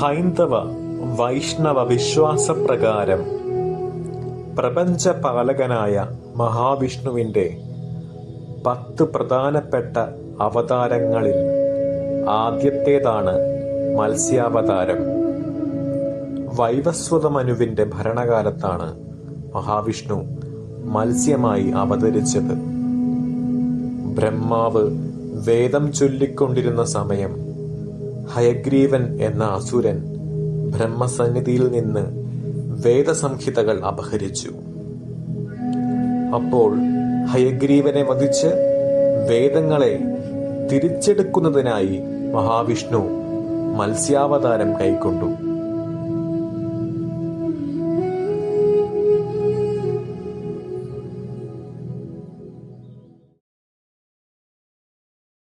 ഹൈന്ദവ വൈഷ്ണവ വിശ്വാസപ്രകാരം പ്രപഞ്ചപാലകനായ മഹാവിഷ്ണുവിന്റെ പത്ത് പ്രധാനപ്പെട്ട അവതാരങ്ങളിൽ ആദ്യത്തേതാണ് മത്സ്യാവതാരം. വൈവസ്വതമനുവിന്റെ ഭരണകാലത്താണ് മഹാവിഷ്ണു മത്സ്യമായി അവതരിച്ചത്. ബ്രഹ്മാവ് വേദം ചൊല്ലിക്കൊണ്ടിരുന്ന സമയം ഹയഗ്രീവൻ എന്ന അസുരൻ ബ്രഹ്മസന്നിധിയിൽ നിന്ന് വേദസംഹിതകൾ അപഹരിച്ചു. അപ്പോൾ ഹയഗ്രീവനെ വധിച്ച് വേദങ്ങളെ തിരിച്ചെടുക്കുന്നതിനായി മഹാവിഷ്ണു മത്സ്യാവതാരം കൈക്കൊണ്ടു.